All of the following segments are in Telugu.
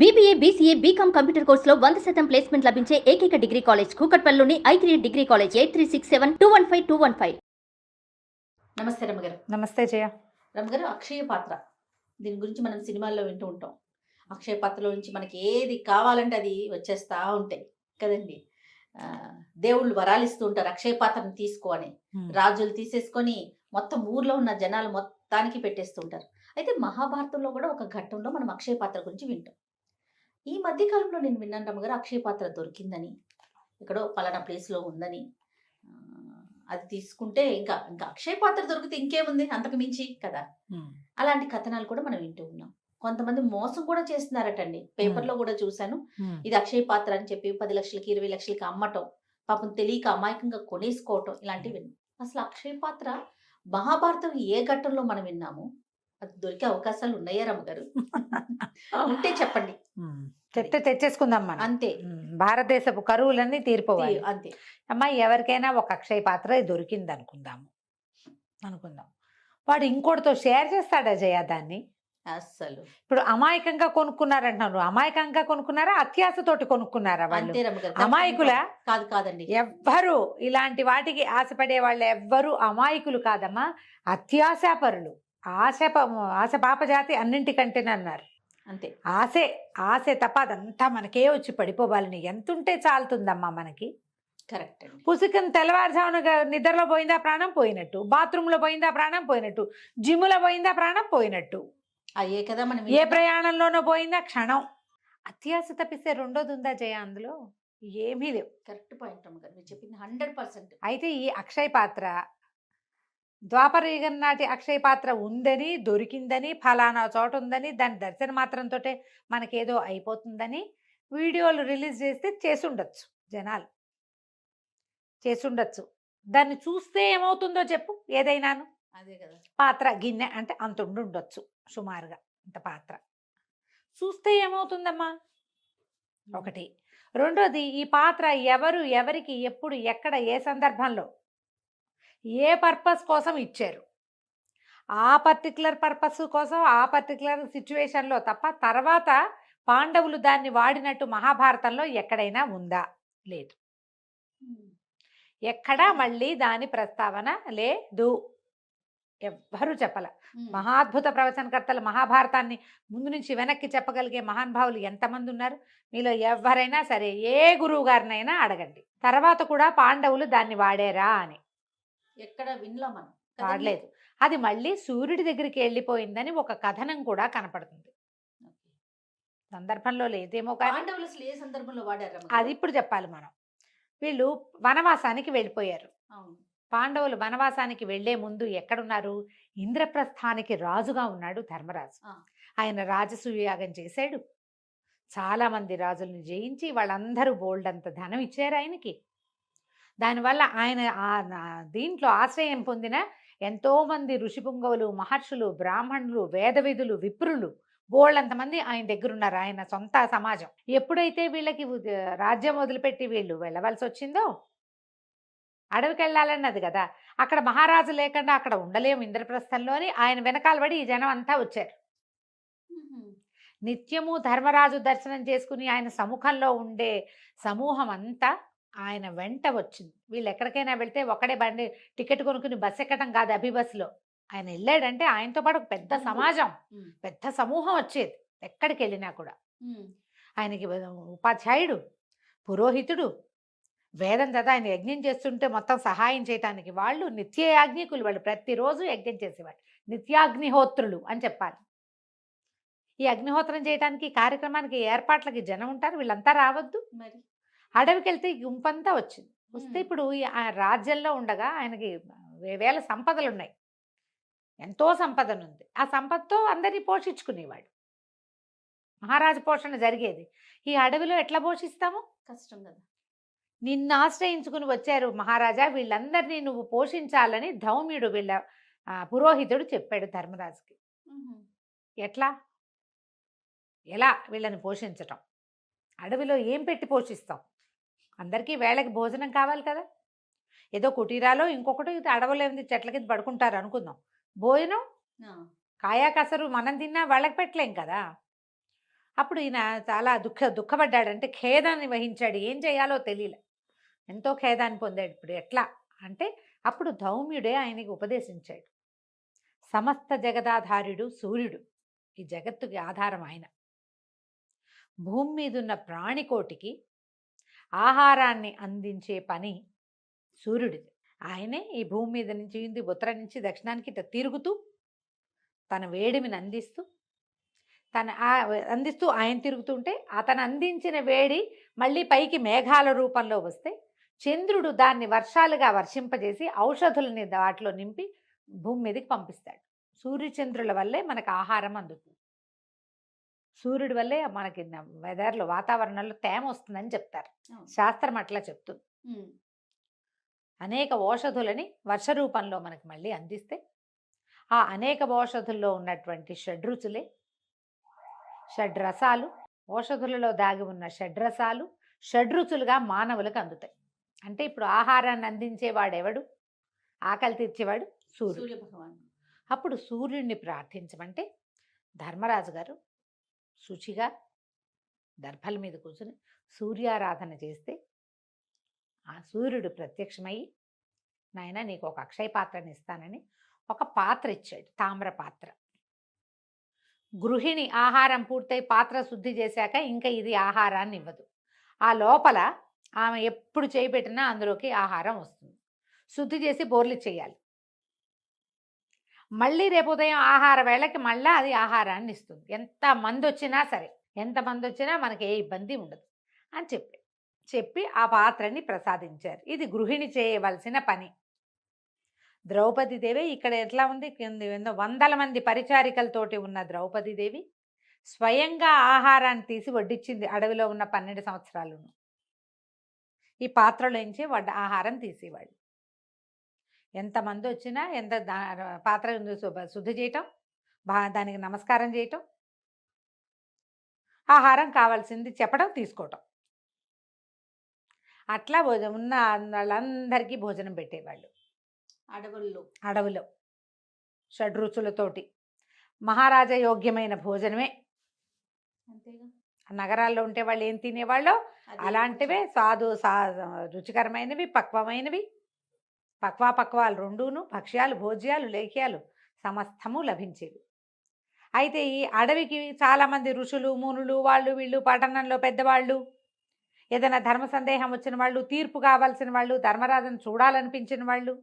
బీబీఏ బీసీఏ బీకామ్ కంప్యూటర్ కోర్సులో వంద శాతం ప్లేస్మెంట్ లభించే ఏకైక degree college కూకట్పల్లిలోని I three degree college eight three six seven two one five two one five నమస్తే రమ్మగారు నమస్తే జయ. రమ్మగారు అక్షయ పాత్ర. దీని గురించి మనం సినిమాల్లో వింటూ ఉంటాం. అక్షయ పాత్రలో నుంచి మనకి ఏది కావాలంటే అది వచ్చేస్తా ఉంటాయి. కదండి? దేవుళ్ళు వరాలు ఇస్తూ ఉంటారు అక్షయ పాత్రను తీసుకో అని. రాజులు తీసేసుకొని మొత్తం ఊర్లో ఉన్న జనాలు మొత్తానికి పెట్టేస్తూ ఉంటారు. అయితే మహాభారతంలో కూడా ఒక ఘట్టంలో మనం అక్షయ పాత్ర గురించి వింటాం. ఈ మధ్య కాలంలో నేను విన్నాను రమ్మగారు అక్షయ పాత్ర దొరికిందని. ఎక్కడో పలానా ప్లేస్లో ఉందని. అది తీసుకుంటే ఇంకా ఇంకా అక్షయ పాత్ర దొరికితే ఇంకేముంది? అంతకు మించి కదా. అలాంటి కథనాలు కూడా మనం వింటూ ఉన్నాం. కొంతమంది మోసం కూడా చేస్తున్నారటండి. పేపర్లో కూడా చూశాను. ఇది అక్షయ పాత్ర అని చెప్పి పది లక్షలకి ఇరవై లక్షలకి అమ్మటం పాపం తెలియక అమాయకంగా కొనేసుకోవటం ఇలాంటివి విన్నాం. అసలు అక్షయ పాత్ర మహాభారతం ఏ ఘట్టంలో మనం విన్నాము? అది దొరికే అవకాశాలు ఉన్నాయా రమ్మగారు? ఉంటే చెప్పండి. చెప్తే తెచ్చేసుకుందాం మనం. అంతే. భారతదేశపు కరువులన్నీ తీరిపోవాలి. అంతే. అమ్మా ఎవరికైనా ఒక అక్షయ పాత్ర దొరికింది అనుకుందాము. అనుకుందాం. వాడు ఇంకోటితో షేర్ చేస్తాడా జయ దాన్ని? అస్సలు. ఇప్పుడు అమాయకంగా కొనుక్కున్నారంటున్నారు. అమాయకంగా కొనుక్కున్నారా? అత్యాశతోటి కొనుక్కున్నారా వాళ్ళు? అమాయకులా? కాదు. కాదండి. ఎవ్వరు ఇలాంటి వాటికి ఆశపడే వాళ్ళు ఎవ్వరు అమాయకులు కాదమ్మా. అత్యాశాపరులు. ఆశ ఆశ పాపజాతి అన్నింటికంటేనన్నారు. అంతే. ఆశే ఆశే తప్ప అదంతా మనకే వచ్చి పడిపోవాలని ఎంతుంటే చాలుతుందమ్మా మనకి. కరెక్ట్ అండి. పుసుకని తెల్లవారుజామున నిద్రలో పోయిందా ప్రాణం? పోయినట్టు. బాత్రూంలో పోయిందా ప్రాణం? పోయినట్టు. జిమ్ములో పోయిందా ప్రాణం? పోయినట్టు. అయ్యే కదా మనం ఏ ప్రయాణంలోనో పోయిందా క్షణం. అత్యాశ తప్పిస్తే రెండోది ఉందా జయ అందులో? ఏమీ లేవు. కరెక్ట్ పాయింట్ రమ్మగారు మీరు చెప్పింది హండ్రెడ్ పర్సెంట్. అయితే ఈ అక్షయ పాత్ర ద్వాపర యుగం నాటి అక్షయ పాత్ర ఉందని దొరికిందని ఫలానా చోట ఉందని దాని దర్శన మాత్రంతో మనకేదో అయిపోతుందని వీడియోలు రిలీజ్ చేస్తే చేసుండొచ్చు జనాలు. చేసుండొచ్చు. దాన్ని చూస్తే ఏమవుతుందో చెప్పు ఏదైనాను? అదే కదా. పాత్ర గిన్నె అంటే అంత ఉండి ఉండొచ్చు సుమారుగా అంత పాత్ర. చూస్తే ఏమవుతుందమ్మా? ఒకటి. రెండోది ఈ పాత్ర ఎవరు ఎవరికి ఎప్పుడు ఎక్కడ ఏ సందర్భంలో? ఏ పర్పస్ కోసం ఇచ్చారు? ఆ పర్టికులర్ పర్పస్ కోసం ఆ పర్టికులర్ సిచ్యువేషన్లో తప్ప తర్వాత పాండవులు దాన్ని వాడినట్టు మహాభారతంలో ఎక్కడైనా ఉందా? లేదు. ఎక్కడా మళ్ళీ దాని ప్రస్తావన లేదు. ఎవ్వరూ చెప్పల. మహాద్భుత ప్రవచనకర్తలు మహాభారతాన్ని ముందు నుంచి వెనక్కి చెప్పగలిగే మహానుభావులు ఎంతమంది ఉన్నారు? మీలో ఎవరైనా సరే ఏ గురువు గారినైనా అడగండి. తర్వాత కూడా పాండవులు దాన్ని వాడారా అని. ఎక్కడ వినలా మనం? వాడలేదు అది మళ్ళీ సూర్యుడి దగ్గరికి వెళ్ళిపోయిందని ఒక కథనం కూడా కనపడుతుంది. సందర్భంలో లేదేమో కానీ పాండవులు అసలు ఏ సందర్భంలో వాడారు అది ఇప్పుడు చెప్పాలి మనం. వీళ్ళు వనవాసానికి వెళ్ళిపోయారు. పాండవులు వనవాసానికి వెళ్ళే ముందు ఎక్కడున్నారు? ఇంద్రప్రస్థానికి రాజుగా ఉన్నాడు ధర్మరాజు. ఆయన రాజసూయాగం చేశాడు. చాలా మంది రాజుల్ని జయించి వాళ్ళందరూ బోల్డ్ అంత ధనం ఇచ్చారు ఆయనకి. దానివల్ల ఆయన దీంట్లో ఆశ్రయం పొందిన ఎంతో మంది ఋషిపుంగవులు మహర్షులు బ్రాహ్మణులు వేదవిధులు విప్రులు బోళ్ళంతమంది ఆయన దగ్గర ఉన్నారు ఆయన సొంత సమాజం. ఎప్పుడైతే వీళ్ళకి రాజ్యం వదిలిపెట్టి వీళ్ళు వెళ్ళవలసి వచ్చిందో అడవికి వెళ్ళాలన్నది కదా! అక్కడ మహారాజు లేకుండా అక్కడ ఉండలేము ఇంద్రప్రస్థంలో అని ఆయన వెనకాల పడి ఈ జనం అంతా వచ్చారు. నిత్యము ధర్మరాజు దర్శనం చేసుకుని ఆయన సముఖంలో ఉండే సమూహం అంతా ఆయన వెంట వచ్చింది. వీళ్ళు ఎక్కడికైనా వెళ్తే ఒకడే బండి టికెట్ కొనుక్కుని బస్ ఎక్కడం కాదు అభి బస్సులో. ఆయన వెళ్ళాడంటే ఆయనతో పాటు ఒక పెద్ద. సమాజం. పెద్ద సమూహం వచ్చేది. ఎక్కడికి వెళ్ళినా కూడా. ఆయనకి ఉపాధ్యాయుడు పురోహితుడు వేదం కదా ఆయన యజ్ఞం చేస్తుంటే మొత్తం సహాయం చేయటానికి వాళ్ళు నిత్య యాజ్ఞికులు. వాళ్ళు ప్రతిరోజు యజ్ఞం చేసేవాళ్ళు. నిత్యాగ్నిహోత్రులు అని చెప్పాలి. ఈ అగ్నిహోత్రం చేయడానికి కార్యక్రమానికి ఏర్పాట్లకి జనం ఉంటారు. వీళ్ళంతా రావద్దు. మరి? అడవికి వెళ్తే ఈ గుంపంతా వచ్చింది. వస్తే. ఇప్పుడు ఈ ఆ రాజ్యంలో ఉండగా ఆయనకి వేల సంపదలు ఉన్నాయి ఎంతో సంపదన ఉంది ఆ సంపదతో అందరినీ పోషించుకునేవాడు. మహారాజు పోషణ జరిగేది. ఈ అడవిలో ఎట్లా పోషిస్తాము? కష్టం కదా! నిన్ను ఆశ్రయించుకుని వచ్చారు మహారాజా వీళ్ళందరినీ నువ్వు పోషించాలని ధౌమ్యుడు వీళ్ళ పురోహితుడు చెప్పాడు ధర్మరాజుకి. ఎట్లా? ఎలా? వీళ్ళని పోషించటం. అడవిలో ఏం పెట్టి పోషిస్తాం? అందరికీ వేళకి భోజనం కావాలి కదా! ఏదో కుటీరాలో ఇంకొకటి ఇది అడవిలో ఉంది చెట్ల కింద పడుకుంటారు అనుకుందాం. భోజనం. కాయా కసరు మనం తిన్నా వాళ్ళకి పెట్టలేం కదా! అప్పుడు ఈయన చాలా దుఃఖ దుఃఖపడ్డాడంటే ఖేదాన్ని వహించాడు. ఏం చేయాలో తెలియలే ఎంతో ఖేదాన్ని పొందాడు. ఇప్పుడు ఎట్లా అంటే అప్పుడు ధౌమ్యుడే ఆయనకి ఉపదేశించాడు. సమస్త జగదాధార్యుడు సూర్యుడు. ఈ జగత్తుకి ఆధారం ఆయన. భూమి మీద ఉన్న ప్రాణికోటికి ఆహారాన్ని అందించే పని సూర్యుడిది. ఆయనే ఈ భూమి మీద నుంచి ఇంది ఉత్తరం నుంచి దక్షిణానికి ఇట్లా తిరుగుతూ తన వేడిమిని అందిస్తూ తన ఆ- అందిస్తూ ఆయన తిరుగుతుంటే అతను అందించిన వేడి మళ్ళీ పైకి మేఘాల రూపంలో వస్తే చంద్రుడు దాన్ని వర్షాలుగా వర్షింపజేసి ఔషధులని వాటిలో నింపి భూమి మీదకి పంపిస్తాడు. సూర్యచంద్రుల వల్లే మనకు ఆహారం అందుతుంది. సూర్యుడి వల్లే మనకి వెదర్లో వాతావరణంలో తేమ వస్తుందని చెప్తారు. శాస్త్రం అట్లా చెప్తుంది. అనేక ఓషధులని వర్ష రూపంలో మనకి మళ్ళీ అందిస్తే ఆ అనేక ఓషధుల్లో ఉన్నటువంటి షడ్రుచులే షడ్రసాలు ఓషధులలో దాగి ఉన్న షడ్రసాలు షడ్రుచులుగా మానవులకు అందుతాయి. అంటే ఇప్పుడు ఆహారాన్ని అందించేవాడు ఎవడు ఆకలి తీర్చేవాడు సూర్యుడు. అప్పుడు సూర్యుడిని ప్రార్థించమంటే ధర్మరాజు గారు శుచిగా దర్భల మీద కూర్చుని సూర్యారాధన చేస్తే ఆ సూర్యుడు ప్రత్యక్షమై నాయన నీకు ఒక అక్షయ పాత్రని ఇస్తానని ఒక పాత్ర ఇచ్చాడు తామ్ర పాత్ర. గృహిణి ఆహారం పూర్తయి పాత్ర శుద్ధి చేశాక ఇంకా ఇది ఆహారాన్ని ఇవ్వదు. ఆ లోపల ఆమె ఎప్పుడు చేయి పెట్టినా అందులోకి ఆహారం వస్తుంది. శుద్ధి చేసి బోర్లు చేయాలి మళ్ళీ రేపు ఉదయం ఆహార వేళకి మళ్ళీ అది ఆహారాన్ని ఇస్తుంది. ఎంత మంది వచ్చినా సరే ఎంత మంది వచ్చినా మనకి ఏ ఇబ్బంది ఉండదు అని చెప్పి చెప్పి ఆ పాత్రని ప్రసాదించారు. ఇది గృహిణి చేయవలసిన పని. ద్రౌపది దేవి ఇక్కడ ఎట్లా ఉంది? కింద వందల మంది పరిచారికలతోటి ఉన్న ద్రౌపది దేవి స్వయంగా ఆహారాన్ని తీసి వడ్డించింది అడవిలో ఉన్న పన్నెండు సంవత్సరాలను. ఈ పాత్రలోంచి వడ్డ ఆహారం తీసేవాళ్ళు. ఎంతమంది వచ్చినా ఎంత పాత్ర శుభ- శుద్ధి చేయటం బా దానికి నమస్కారం చేయటం ఆహారం కావాల్సింది చెప్పడం తీసుకోవటం. అట్లా భోజనం ఉన్న వాళ్ళందరికీ భోజనం పెట్టేవాళ్ళు. అడవుల్లో. అడవిలో షడ్రుచులతోటి. మహారాజా యోగ్యమైన భోజనమే. అంతేగా. నగరాల్లో ఉంటే వాళ్ళు ఏం తినేవాళ్ళో? అలాంటివే సాధు సా రుచికరమైనవి పక్వమైనవి. పక్వా పక్వాలు రెండూను భక్ష్యాలు భోజ్యాలు లేఖ్యాలు సమస్తము లభించేవి. అయితే ఈ అడవికి చాలామంది ఋషులు మునులు వాళ్ళు వీళ్ళు పట్టణంలో పెద్దవాళ్ళు ఏదైనా ధర్మ సందేహం వచ్చిన వాళ్ళు తీర్పు కావాల్సిన వాళ్ళు ధర్మరాజును చూడాలనిపించిన వాళ్ళు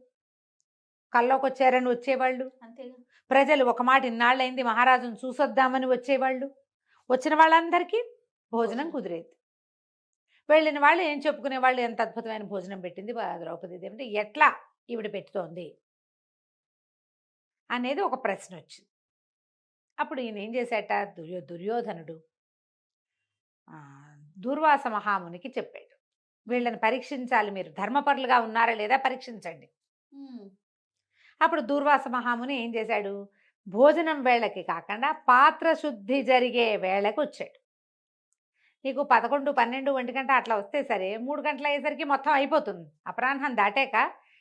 కల్లోకి వచ్చారని వచ్చేవాళ్ళు ప్రజలు ఒక మాట ఇన్నాళ్ళైంది మహారాజును చూసొద్దామని వచ్చేవాళ్ళు వచ్చిన వాళ్ళందరికీ భోజనం. కుదిరేది. వెళ్ళిన వాళ్ళు ఏం చెప్పుకునే వాళ్ళు ఎంత అద్భుతమైన భోజనం పెట్టింది ద్రౌపది దేవి అంటే ఎట్లా ఈవిడ పెట్టుతోంది. అనేది ఒక ప్రశ్న వచ్చింది అప్పుడు ఈయన ఏం చేశాట? దుర్యో దుర్యోధనుడు దూర్వాస మహామునికి చెప్పాడు. వీళ్ళని పరీక్షించాలి మీరు. ధర్మపరులుగా ఉన్నారా లేదా పరీక్షించండి. అప్పుడు దూర్వాస మహాముని ఏం చేశాడు? భోజనం వేళకి కాకుండా పాత్ర శుద్ధి జరిగే వేళకి వచ్చాడు. నీకు పదకొండు పన్నెండు ఒంటి గంట అట్లా వస్తే సరే మూడు గంటల అయ్యేసరికి మొత్తం అయిపోతుంది. అపరాహ్నం దాటాక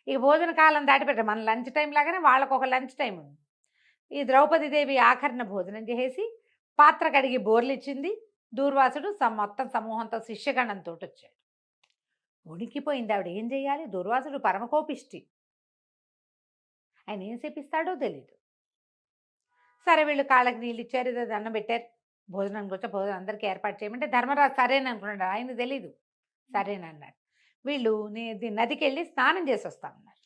ఇక భోజన కాలం దాటిపెట్టారు. మన లంచ్ టైం లాగానే వాళ్ళకు ఒక లంచ్ టైం ఉంది. ఈ ద్రౌపది దేవి ఆఖరిన భోజనం చేసి పాత్ర కడిగి బోర్లు ఇచ్చింది దూర్వాసుడు స- మొత్తం సమూహంతో శిష్యగణంతో వచ్చాడు ఉనికిపోయింది. ఆవిడ ఏం చేయాలి దుర్వాసుడు పరమకోపిష్టి. ఆయన ఏం చేపిస్తాడో తెలీదు. సరే వీళ్ళు కాళ్ళకి నీళ్ళు ఇచ్చారు. ఏదో దండం పెట్టారు. భోజనానికి వచ్చి భోజనం అందరికీ ఏర్పాటు చేయమంటే ధర్మరాజు సరేనని అనుకున్నాడు ఆయన తెలీదు. సరేనన్నాడు. వీళ్ళు నదికి వెళ్ళి స్నానం చేసి వస్తామన్నారు.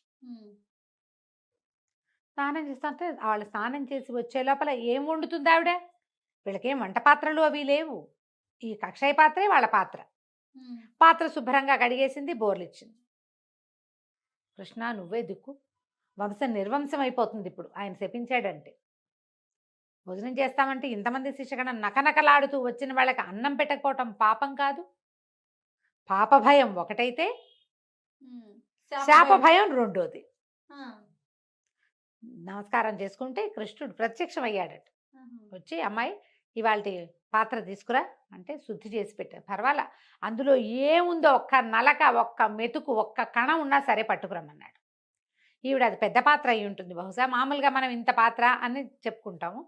స్నానం చేస్తుంటే వాళ్ళు స్నానం చేసి వచ్చే లోపల ఏం వండుతుంది ఆవిడ? వీళ్ళకేం వంట పాత్రలు అవి లేవు. ఈ కక్షయ పాత్రే వాళ్ళ పాత్ర. పాత్ర శుభ్రంగా కడిగేసింది బోర్లు ఇచ్చింది కృష్ణ నువ్వే దిక్కు. వంశం నిర్వంశం అయిపోతుంది ఇప్పుడు. ఆయన శపించాడంటే. భోజనం చేస్తామంటే ఇంతమంది శిక్షకణం నకనకలాడుతూ వచ్చిన వాళ్ళకి అన్నం పెట్టకపోవటం పాపం కాదు. పాప భయం ఒకటైతే. శాప భయం రెండోది. నమస్కారం చేసుకుంటే కృష్ణుడు ప్రత్యక్షమయ్యాడట. ఆహా. వచ్చి అమ్మాయి ఇవాళ పాత్ర తీసుకురా అంటే శుద్ధి చేసి పెట్టారు. పర్వాలా అందులో ఏముందో ఒక్క నలక ఒక్క మెతుకు ఒక్క కణం ఉన్నా సరే పట్టుకురమ్మన్నాడు. ఈవిడ అది పెద్ద పాత్ర అయి ఉంటుంది. బహుశా మామూలుగా మనం ఇంత పాత్ర అని చెప్పుకుంటాము.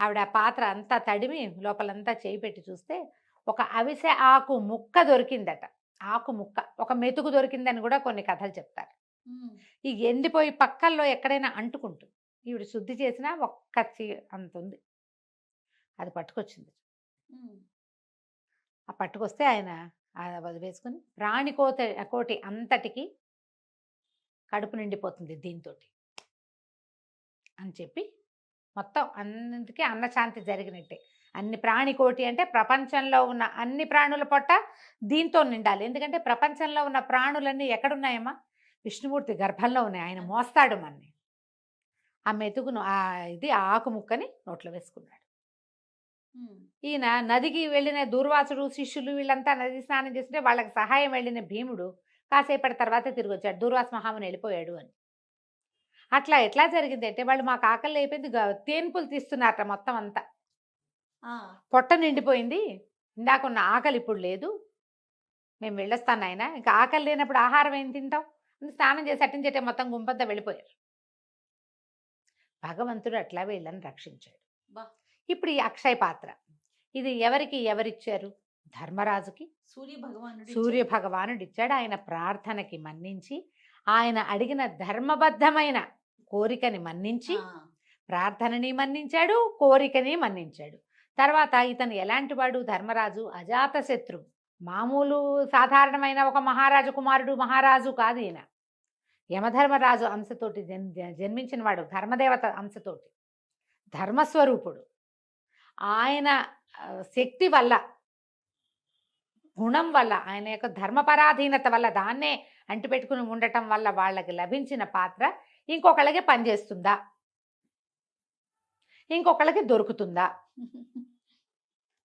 ఆవిడ ఆ పాత్ర అంతా తడిమి లోపలంతా చేయి పెట్టి చూస్తే ఒక అవిసె ఆకు ముక్క దొరికిందట. ఆకు ముక్క ఒక మెతుకు దొరికిందని కూడా కొన్ని కథలు చెప్తారు. ఈ ఎండిపోయి పక్కల్లో ఎక్కడైనా అంటుకుంటుంది ఈవిడ శుద్ధి చేసినా ఒక్క చీ అంత ఉంది. అది పట్టుకొచ్చింది. ఆ పట్టుకొస్తే ఆయన వదిలేసుకుని ప్రాణికోత కోటి అంతటికి కడుపు నిండిపోతుంది దీంతో అని చెప్పి మొత్తం అన్నింటికీ అన్నశాంతి జరిగినట్టే. అన్ని ప్రాణికోటి అంటే ప్రపంచంలో ఉన్న అన్ని ప్రాణుల పొట్ట దీంతో నిండాలి. ఎందుకంటే ప్రపంచంలో ఉన్న ప్రాణులన్నీ ఎక్కడున్నాయమ్మా? విష్ణుమూర్తి గర్భంలో ఉన్నాయి. ఆయన మోస్తాడు మనని. ఆ మెతుకును ఆ ఇది ఆ ఆకు ముక్కని నోట్లో వేసుకున్నాడు. ఈయన నదికి వెళ్ళిన దూర్వాసుడు శిష్యులు వీళ్ళంతా నది స్నానం చేస్తుంటే వాళ్ళకి సహాయం వెళ్ళిన భీముడు కాసేపటి తర్వాత తిరిగి వచ్చాడు. దూర్వాస మహాముని వెళ్ళిపోయాడు అని. అట్లా ఎట్లా జరిగింది అంటే వాళ్ళు మాకు ఆకలి అయిపోయింది. తేన్పులు తీస్తున్నారట మొత్తం అంతా. పొట్ట నిండిపోయింది. ఇందాక ఉన్న ఆకలి ఇప్పుడు లేదు. మేము వెళ్ళొస్తాను ఆయన ఇంకా ఆకలి లేనప్పుడు ఆహారం ఏం తింటాం స్నానం చేసి అట్టించేటే మొత్తం గుంపంతా వెళ్ళిపోయారు. భగవంతుడు అట్లా వీళ్ళని రక్షించాడు. ఇప్పుడు ఈ అక్షయ పాత్ర. ఇది ఎవరికి ఎవరిచ్చారు? ధర్మరాజుకి. సూర్య భగవానుడు సూర్య భగవానుడు ఇచ్చాడు. ఆయన ప్రార్థనకి మన్నించి ఆయన అడిగిన ధర్మబద్ధమైన కోరికని మన్నించి. ప్రార్థనని మన్నించాడు కోరికని మన్నించాడు. తర్వాత ఇతను ఎలాంటి వాడు ధర్మరాజు అజాత మామూలు సాధారణమైన ఒక మహారాజు కుమారుడు మహారాజు కాదు ఈయన. యమధర్మరాజు అంశతోటి జన్ జన్మించిన ధర్మదేవత అంశతోటి. ధర్మస్వరూపుడు. ఆయన శక్తి వల్ల గుణం వల్ల ఆయన యొక్క ధర్మపరాధీనత వల్ల దాన్నే అంటిపెట్టుకుని ఉండటం వల్ల వాళ్ళకి లభించిన పాత్ర ఇంకొకళ్ళకి పనిచేస్తుందా? ఇంకొకళ్ళకి దొరుకుతుందా?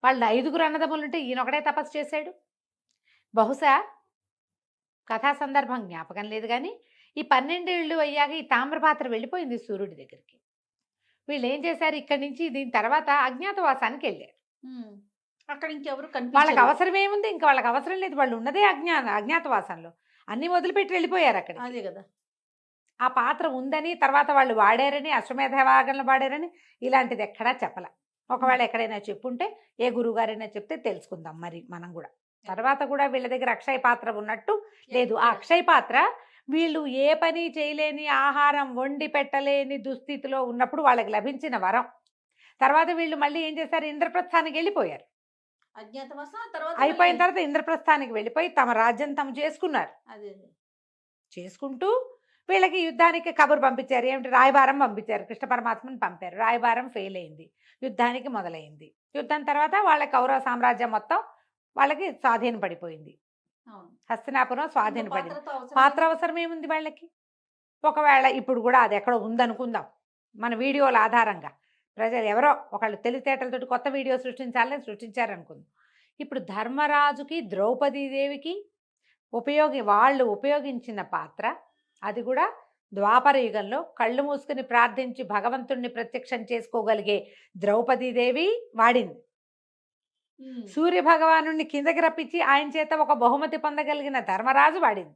వాళ్ళు ఐదుగురు అన్నదమ్ములు ఉంటే ఈయన ఒకడే తపస్సు చేశాడు. బహుశా కథా సందర్భం జ్ఞాపకం లేదు కానీ ఈ పన్నెండేళ్ళు అయ్యాక ఈ తామ్ర పాత్ర వెళ్ళిపోయింది సూర్యుడి దగ్గరికి. వీళ్ళు ఏం చేశారు ఇక్కడి నుంచి దీని తర్వాత అజ్ఞాతవాసానికి వెళ్ళారు. అక్కడ ఇంకెవరు వాళ్ళకి అవసరం ఏముంది ఇంకా వాళ్ళకి అవసరం లేదు. వాళ్ళు ఉన్నదే అజ్ఞా అజ్ఞాతవాసంలో. అన్ని వదిలిపెట్టి వెళ్ళిపోయారు అక్కడ అదే కదా. ఆ పాత్ర ఉందని తర్వాత వాళ్ళు వాడారని అశ్వమేధ యాగంలో వాడారని ఇలాంటిది ఎక్కడా చెప్పల. ఒకవేళ ఎక్కడైనా చెప్పుంటే ఏ గురువుగారైనా చెప్తే తెలుసుకుందాం మరి మనం కూడా తర్వాత కూడా వీళ్ళ దగ్గర అక్షయ పాత్ర ఉన్నట్టు లేదు. ఆ అక్షయ పాత్ర వీళ్ళు ఏ పని చేయలేని ఆహారం వండి పెట్టలేని దుస్థితిలో ఉన్నప్పుడు వాళ్ళకి లభించిన వరం. తర్వాత వీళ్ళు మళ్ళీ ఏం చేశారు? ఇంద్రప్రస్థానికి వెళ్ళిపోయారు. అయిపోయిన తర్వాత ఇంద్రప్రస్థానికి వెళ్ళిపోయి తమ రాజ్యం తాము చేసుకున్నారు. చేసుకుంటూ వీళ్ళకి యుద్ధానికి కబురు పంపించారు. ఏమిటి? రాయబారం పంపించారు. కృష్ణ పరమాత్మని పంపారు. రాయబారం ఫెయిల్ అయింది. యుద్ధానికి మొదలైంది. యుద్ధం తర్వాత వాళ్ళ కౌరవ సామ్రాజ్యం మొత్తం వాళ్ళకి స్వాధీన పడిపోయింది. హస్తినాపురం స్వాధీన పడింది. పాత్ర అవసరం ఏముంది వాళ్ళకి? ఒకవేళ ఇప్పుడు కూడా అది ఎక్కడో ఉందనుకుందాం. మన వీడియోల ఆధారంగా. ప్రజలు ఎవరో ఒకళ్ళు తెలివితేటలతోటి కొత్త వీడియో సృష్టించాలని సృష్టించారనుకుందాం. ఇప్పుడు ధర్మరాజుకి ద్రౌపదీదేవికి ఉపయోగి వాళ్ళు ఉపయోగించిన పాత్ర అది కూడా ద్వాపర యుగంలో కళ్ళు మూసుకుని ప్రార్థించి భగవంతుణ్ణి ప్రత్యక్షం చేసుకోగలిగే ద్రౌపదీదేవి వాడింది. సూర్య భగవాను కిందకి రప్పించి ఆయన చేత ఒక బహుమతి పొందగలిగిన ధర్మరాజు వాడింది.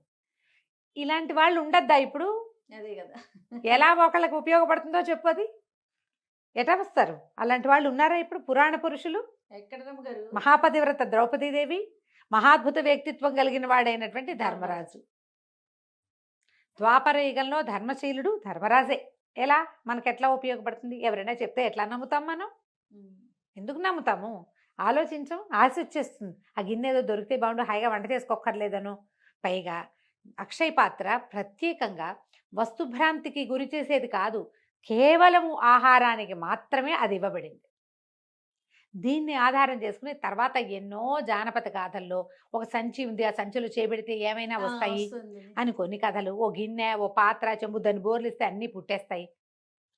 ఇలాంటి వాళ్ళు ఉండద్దా ఇప్పుడు? అదే కదా. ఎలా ఒకళ్ళకి ఉపయోగపడుతుందో చెప్పది ఎటా వస్తారు అలాంటి వాళ్ళు ఉన్నారా ఇప్పుడు పురాణ పురుషులు? ఎక్కడ రమ్మగారు మహాపతివ్రత ద్రౌపదీదేవి మహాద్భుత వ్యక్తిత్వం కలిగిన వాడైనటువంటి ధర్మరాజు. ద్వాపర యుగంలో ధర్మశీలుడు ధర్మరాజే. ఎలా? మనకి ఎట్లా ఉపయోగపడుతుంది? ఎవరైనా చెప్తే ఎట్లా నమ్ముతాం మనం. ఎందుకు నమ్ముతాము? ఆలోచించం ఆశ వచ్చేస్తుంది. ఆ గిన్నె ఏదో దొరికితే బాగుండు హాయిగా వంట చేసుకోక్కర్లేదను. పైగా అక్షయ పాత్ర ప్రత్యేకంగా వస్తుభ్రాంతికి గురి చేసేది కాదు కేవలము ఆహారానికి మాత్రమే అది ఇవ్వబడింది. దీన్ని ఆధారం చేసుకుని తర్వాత ఎన్నో జానపద గాథల్లో ఒక సంచి ఉంది. ఆ సంచులు చేపెడితే ఏమైనా వస్తాయి. అని కొన్ని కథలు. ఓ గిన్నె ఓ పాత్ర చెంబు దాన్ని బోర్లు ఇస్తే అన్నీ పుట్టేస్తాయి.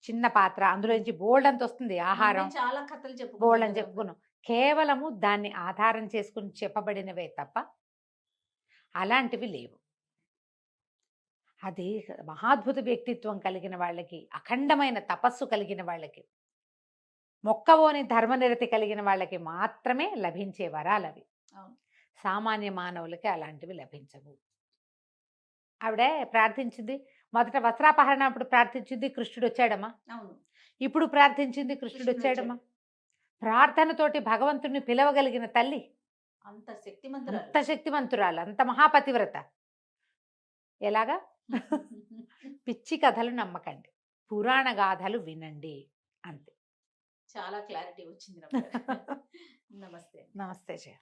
చిన్న పాత్ర అందులో నుంచి బోల్డ్ అంత వస్తుంది ఆహారం. చాలా కథలు చెప్పుకున్నాం బోల్డ్ అని. చెప్పుకున్నాం. కేవలము దాన్ని ఆధారం చేసుకుని చెప్పబడినవే తప్ప అలాంటివి లేవు. అది మహాద్భుత వ్యక్తిత్వం కలిగిన వాళ్ళకి అఖండమైన తపస్సు కలిగిన వాళ్ళకి మొక్కవోని ధర్మనిరతి కలిగిన వాళ్ళకి మాత్రమే లభించే వరాలు అవి. సామాన్య మానవులకి అలాంటివి లభించవు. ఆవిడ ప్రార్థించింది. మొదట వస్త్రాపహరణ అప్పుడు ప్రార్థించింది కృష్ణుడు వచ్చాడమ్మా ఇప్పుడు ప్రార్థించింది కృష్ణుడు వచ్చాడమ్మా ప్రార్థనతోటి భగవంతుణ్ణి పిలవగలిగిన తల్లి. అంత శక్తిమంతురాలు. అంత శక్తిమంతురాలు అంత మహాపతివ్రత. ఎలాగా? పిచ్చి కథలు నమ్మకండి. పురాణ గాథలు వినండి అంతే. చాలా క్లారిటీ వచ్చింది. నమస్తే నమస్తే జయ